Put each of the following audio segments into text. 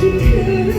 Yeah.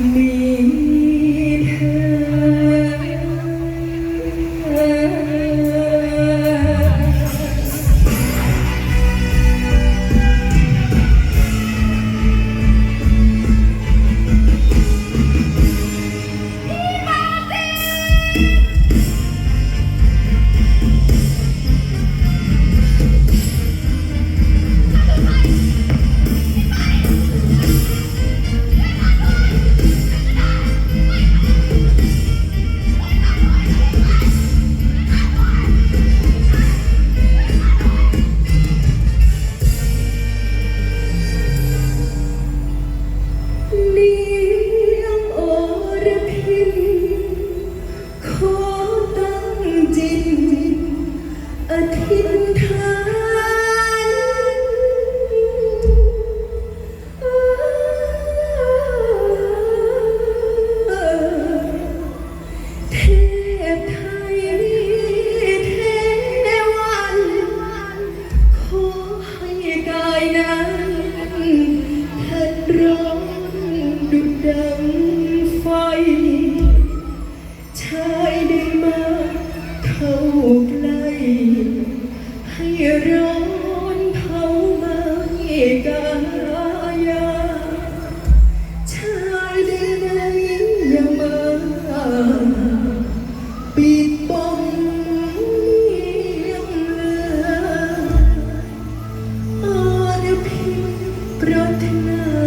Me. ดุดดังไฟ ชายได้มาเข้าใกล้ให้ร้อนเผาไม้กายา ชายได้ไหมยังมาปิดบังเลี้ยงเลยอาณาพิมพ์ปรารถนา